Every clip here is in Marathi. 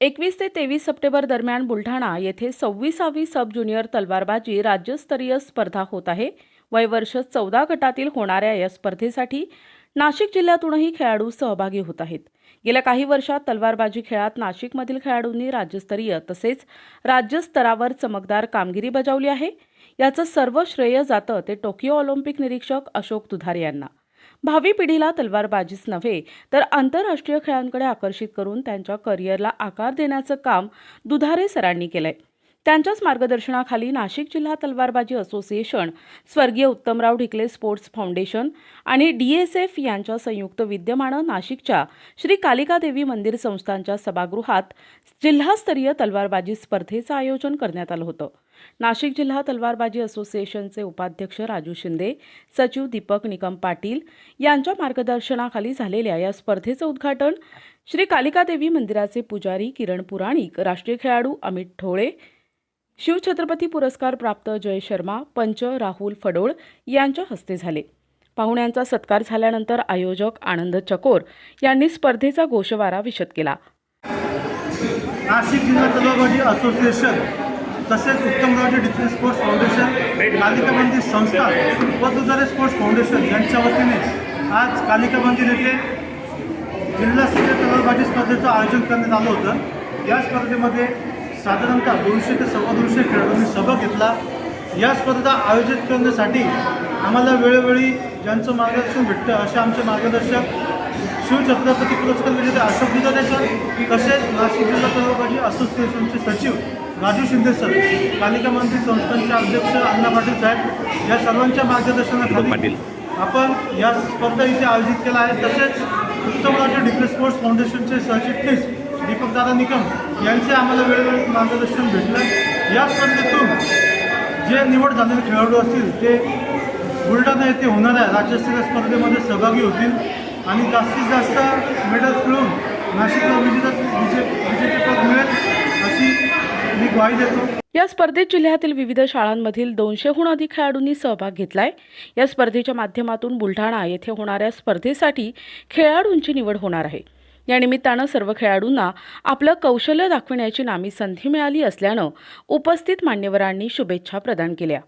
एकवीस ते तेवीस सप्टेंबर दरम्यान बुलढाणा येथे सव्वीसावी सब ज्युनियर तलवारबाजी राज्यस्तरीय स्पर्धा होत आहे. वयवर्ष चौदा गटातील होणाऱ्या या स्पर्धेसाठी नाशिक जिल्ह्यातूनही खेळाडू सहभागी होत आहेत. गेल्या काही वर्षात तलवारबाजी खेळात नाशिकमधील खेळाडूंनी राज्यस्तरीय तसेच राज्यस्तरावर चमकदार कामगिरी बजावली आहे. याचं सर्व श्रेय जातं ते टोकियो ऑलिम्पिक निरीक्षक अशोक दुधारे यांना. भावी पिढीला तलवारबाजीच नव्हे तर आंतरराष्ट्रीय खेळांकडे आकर्षित करून त्यांच्या करिअरला आकार देण्याचं काम दुधारे सरांनी केलंय. त्यांच्याच मार्गदर्शनाखाली नाशिक जिल्हा तलवारबाजी असोसिएशन स्वर्गीय उत्तमराव ढिकले स्पोर्ट्स फाउंडेशन आणि डी एस एफ यांच्या संयुक्त विद्यमानं नाशिकच्या श्री कालिकादेवी मंदिर संस्थांच्या सभागृहात जिल्हास्तरीय तलवारबाजी स्पर्धेचं आयोजन करण्यात आलं होतं. नाशिक जिल्हा तलवारबाजी असोसिएशनचे उपाध्यक्ष राजू शिंदे सचिव दीपक निकम पाटील यांच्या मार्गदर्शनाखाली झालेल्या या स्पर्धेचं उद्घाटन श्री कालिकादेवी मंदिराचे पुजारी किरण पुराणिक राष्ट्रीय खेळाडू अमित ठोळे शिवछत्रपती पुरस्कार प्राप्त जय शर्मा पंच राहुल फडोळ यांच्या हस्ते झाले. पाहुण्यांचा सत्कार झाल्यानंतर आयोजक आनंद चकोर यांनी स्पर्धेचा गोषवारा विशद केला. नाशिक जिल्हा तलवारबाजी असोसिएशन तसेच उत्तमरावजी डिफेन्स स्पोर्ट्स फाउंडेशन कालिका संस्था व दुधारे स्पोर्ट्स फाउंडेशन यांच्या वतीने आज कालिकाबंदी येथे जिल्हास्तरीय तलवारबाजी स्पर्धेचं आयोजन करण्यात आलं होतं. या स्पर्धेमध्ये साधारणतः दोनशे ते सव्वा दोनशे खेळाडूंनी सहभाग घेतला. या स्पर्धा आयोजित करण्यासाठी आम्हाला वेळोवेळी ज्यांचं मार्गदर्शन भेटतं असे आमचे मार्गदर्शक शिवछत्रपती पुरस्कार विजेते अशोक दुधारे सर तसेच नाशिक जिल्हा तलवारबाजी असोसिएशनचे सचिव राजू शिंदे सर कालिका मंदिर संस्थांचे अध्यक्ष अण्णा पाटील साहेब या सर्वांच्या मार्गदर्शनाखाली आपण या स्पर्धा इथे आयोजित केला आहे तसेच उत्तमराजे डिफेन्स स्पोर्ट्स फाउंडेशनचे सरचिटणीस दीपकदादा निकम यांचे आम्हाला वेळोवेळी मार्गदर्शन भेटलं. या स्पर्धेतून जे निवड झालेले खेळाडू असतील ते बुलढाणा येथे होणाऱ्या राज्यस्तरीय स्पर्धेमध्ये सहभागी होतील. आणि जास्तीत जास्त मेडल्स मिळून नाशिकला विजेता विजे विजेतेपद मिळेल अशी मी ग्वाही देतो. या स्पर्धेत जिल्ह्यातील विविध शाळांमधील दोनशेहून अधिक खेळाडूंनी सहभाग घेतलाय. या स्पर्धेच्या माध्यमातून बुलढाणा येथे होणाऱ्या स्पर्धेसाठी खेळाडूंची निवड होणार आहे. या निमित्तानं सर्व खेळाडूंना आपलं कौशल्य दाखविण्याची नामी संधी मिळाली असल्यानं उपस्थित मान्यवरांनी शुभेच्छा प्रदान केल्या.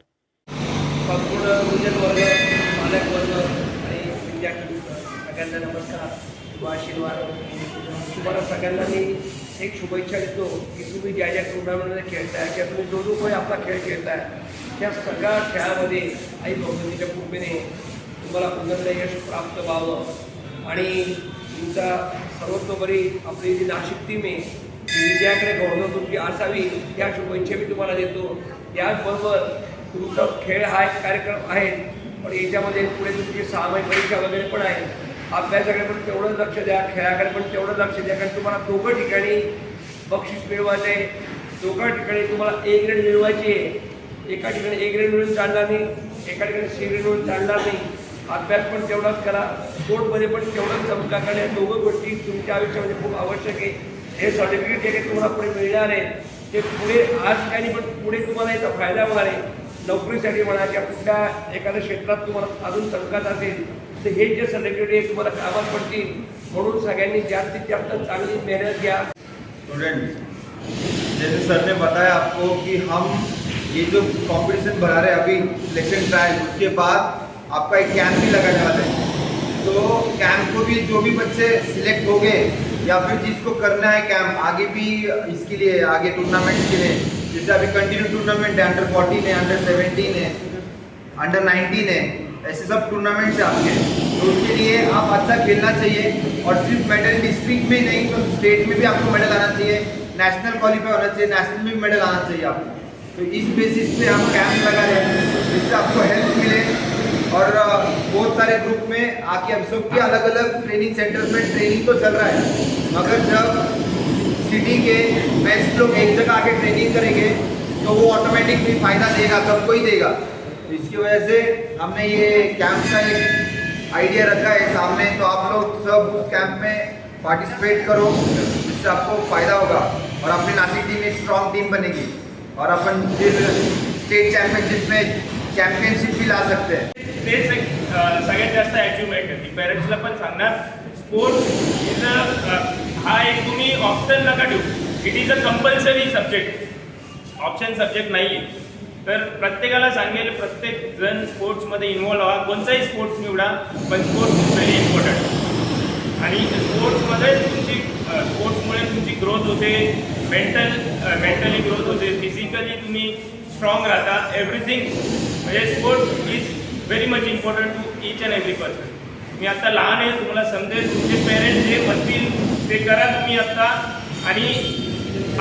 तुम्हाला सगळ्यांना मी एक शुभेच्छा देतो की तुम्ही ज्या ज्या टुर्नामेंटमध्ये खेळताय किंवा तुम्ही जो जो काही आपला खेळ खेळताय त्या सगळ्या खेळामध्ये आई भगवतीच्या कृपेने तुम्हाला पुन्हा यश प्राप्त व्हावं आणि तुमचा सर्वतोपरी आपली जी नाशिक टीम आहे विजयाकडे गौरव तुमची असावी या शुभेच्छा मी तुम्हाला देतो. त्याचबरोबर तुमचा खेळ हा एक कार्यक्रम आहे पण याच्यामध्ये पुढे तुमची सामायिक परीक्षा वगैरे पण आहे. अभ्यासाकडे पण तेवढं लक्ष द्या खेळाकडे पण तेवढं लक्ष द्या कारण तुम्हाला दोघं ठिकाणी बक्षीस मिळवायचं आहे दोघं ठिकाणी तुम्हाला ए ग्रेड मिळवायची आहे एका ठिकाणी ए ग्रेड मिळून चालणार नाही एका ठिकाणी सी ग्रेड मिळून चालणार नाही. अभ्यास पण तेवढाच करा कोर्टमध्ये पण तेवढंच चमका करा. या दोघं गोष्टी तुमच्या आयुष्यामध्ये खूप आवश्यक आहे. हे सर्टिफिकेट जे काही तुम्हाला पुढे मिळणार आहे. ते पुढे आज काही नाही पण पुढे तुम्हाला याचा फायदा होणार आहे. नोकरीसाठी म्हणा किंवा कुठल्या एखाद्या क्षेत्रात तुम्हाला अजून संकट असेल तर हे जे सर्टिफिकेट आहे तुम्हाला कामात पडतील. म्हणून सगळ्यांनी जास्तीत जास्त चांगली मेहनत घ्या. स्टूडेंट जैसे सर ने बताया आपको कि हम ये जो कंपटीशन बना रहे हैं अभी सिलेक्शन ट्रायल उसके बाद आपका एक कैंप भी लगाने वाले है। तो कैंप को भी जो भी बच्चे सिलेक्ट हो गए या फिर जिसको करना है कैंप आगे भी इसके लिए, आगे टूर्नामेंट के लिए, जैसे अभी कंटिन्यू टूर्नामेंट है अंडर फोर्टीन है अंडर सेवेंटीन है अंडर नाइनटीन है, ऐसे सब टूर्नामेंट्स है आपके। तो उसके लिए आप अच्छा खेलना चाहिए और सिर्फ़ मेडल डिस्ट्रिक्ट में नहीं तो स्टेट में भी आपको मेडल आना चाहिए नेशनल क्वालिफाई होना चाहिए नेशनल में भी मेडल आना चाहिए आपको। तो इस बेसिस पे हम कैंप लगा रहे हैं, जिससे आपको हेल्प मिले। और बहुत सारे ग्रुप में आके अब सबके अलग अलग ट्रेनिंग सेंटर में ट्रेनिंग तो चल रहा है। मगर जब सिटी के बेस्ट लोग एक जगह आके ट्रेनिंग करेंगे तो वो ऑटोमेटिकली फ़ायदा देगा, सबको ही देगा। इसकी वजह से हमने ये कैंप का एक आइडिया रखा है सामने। तो आप लोग सब कैंप में पार्टिसिपेट करो जिससे आपको फ़ायदा होगा। और अपनी नासिक टीम एक स्ट्रॉन्ग टीम बनेगी। और अपन फिर स्टेट चैंपियनशिप में चॅम्पियनशिप भी ला सकते. हैं तेच एक सगळ्यात जास्त अचिव्हमेंट आहे पेरेंट्सला पण सांगणार स्पोर्ट्स इज अ हा एक तुम्ही ऑप्शन नका ठेवू it is a compulsory subject option subject नाही आहे तर प्रत्येकाला सांगेल प्रत्येक जण स्पोर्ट्समध्ये इन्व्हॉल्व व्हा. कोणताही स्पोर्ट्स निवडा पण स्पोर्ट्स इज व्हेरी इम्पॉर्टंट आणि स्पोर्ट्समध्ये तुमची स्पोर्ट्समुळे तुमची ग्रोथ होते. मेंटल मेंटली ग्रोथ होते. फिजिकली तुम्ही स्ट्रॉंग राहतात एव्हरीथिंग म्हणजे sports is very much important to each and every person मी आता लहान आहे तुम्हाला समजेल तुमचे पेरेंट्स जे म्हणतील ते करा तुम्ही आता. आणि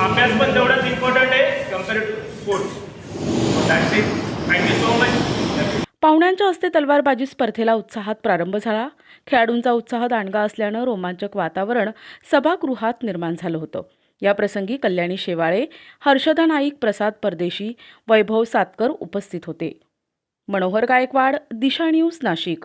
अभ्यास पण तेवढाच इम्पॉर्टंट आहे compare to sports that's it thank you so much पाहुण्यांच्या हस्ते तलवारबाजी स्पर्धेला उत्साहात प्रारंभ झाला. खेळाडूंचा उत्साह दांडगा असल्यानं रोमांचक वातावरण सभागृहात निर्माण झालं होतं. याप्रसंगी कल्याणी शेवाळे हर्षदा नाईक प्रसाद परदेशी वैभव सातकर उपस्थित होते. मनोहर गायकवाड दिशा न्यूज नाशिक.